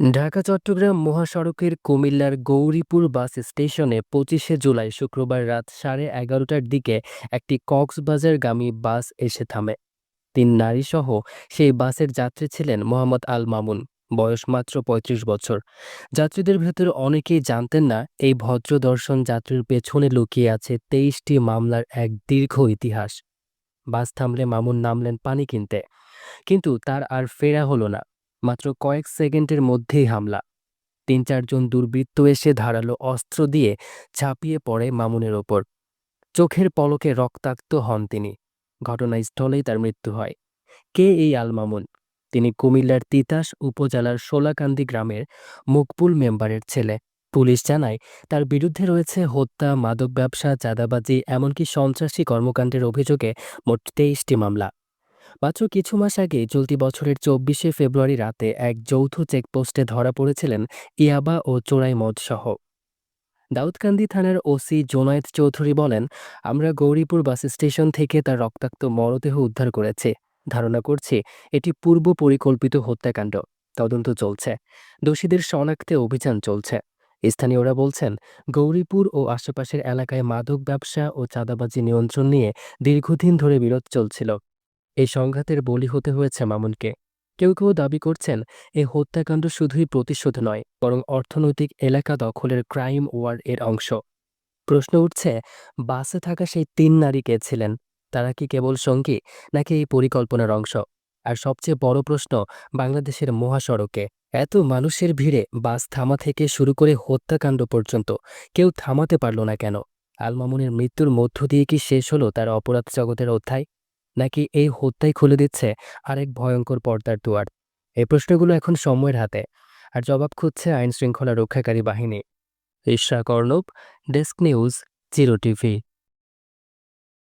ঢাকা, চট্টগ্রাম মহাসড়কের কুমিল্লার গৌরীপুর বাস স্টেশনে পঁচিশে জুলাই শুক্রবার রাত সাড়ে এগারোটার দিকে একটি কক্সবাজারগামী বাস এসে থামে। তিন নারীসহ সেই বাসের যাত্রী ছিলেন মোহাম্মদ আল মামুন, বয়স মাত্র ৩৫ বছর। যাত্রীদের ভেতর অনেকেই জানতেন না, এই ভদ্রদর্শন যাত্রীর পেছনে লুকিয়ে আছে তেইশটি মামলার এক দীর্ঘ ইতিহাস। বাস থামলে মামুন নামলেন পানি কিনতে। কিন্তু তার আর ফেরা হলো না। মাত্র কয়েক সেকেন্ডের মধ্যেই হামলা। তিন চারজন দুর্বৃত্ত এসে ধারালো অস্ত্র দিয়ে ঝাঁপিয়ে পড়ে মামুনের ওপর। চোখের পলকে রক্তাক্ত হন তিনি। ঘটনাস্থলেই তার মৃত্যু হয়। কে এই আল মামুন? তিনি কুমিল্লার তিতাস উপজেলার সোলাকান্দি গ্রামের মুকবুল মেম্বারের ছেলে। পুলিশ জানায়, তার বিরুদ্ধে রয়েছে হত্যা, মাদক ব্যবসা, চাঁদাবাজি, এমনকি সন্ত্রাসী কর্মকাণ্ডের অভিযোগে মোট তেইশটি মামলা। মাত্র কিছু মাস আগে চলতি বছরের চব্বিশে ফেব্রুয়ারি রাতে এক যৌথ চেকপোস্টে ধরা পড়েছিলেন ইয়াবা ও চোরাই মদসহ দাউদকান্দি থানার ওসি জোনায়েদ চৌধুরী বলেন, আমরা গৌরীপুর বাস স্টেশন থেকে তার রক্তাক্ত মরদেহ উদ্ধার করেছি। ধারণা করছি এটি পূর্ব পরিকল্পিত হত্যাকাণ্ড। তদন্ত চলছে। দোষীদের শনাক্তে অভিযান চলছে। স্থানীয়রা বলছেন, গৌরীপুর ও আশেপাশের এলাকায় মাদক ব্যবসা ও চাঁদাবাজি নিয়ন্ত্রণ নিয়ে দীর্ঘদিন ধরে বিরোধ চলছিল। এই সংঘাতের বলি হতে হয়েছে মামুনকে। কেউ কেউ দাবি করছেন এই হত্যাকাণ্ড শুধুই প্রতিশোধ নয়, বরং অর্থনৈতিক এলাকা দখলের ক্রাইম ওয়ার এর অংশ। প্রশ্ন উঠছে, বাসে থাকা সেই তিন নারী কে ছিলেন? তারা কি কেবল সঙ্গী, নাকি এই পরিকল্পনার অংশ? আর সবচেয়ে বড় প্রশ্ন, বাংলাদেশের মহাসড়কে। এত মানুষের ভিড়ে বাস থামা থেকে শুরু করে হত্যাকাণ্ড পর্যন্ত কেউ থামাতে পারল না কেন? আলমামুনের মৃত্যুর মধ্য দিয়ে কি শেষ হলো তার অপরাধ জগতের অধ্যায়? নাকি এই হত্যাই খুলে দিচ্ছে আরেক ভয়ঙ্কর পর্দার দুয়ার? এই প্রশ্নগুলো এখন সময়ের হাতে, আর জবাব খুঁজছে আইন শৃঙ্খলা রক্ষাকারী বাহিনী। Isha Karnab, desk news, zero TV.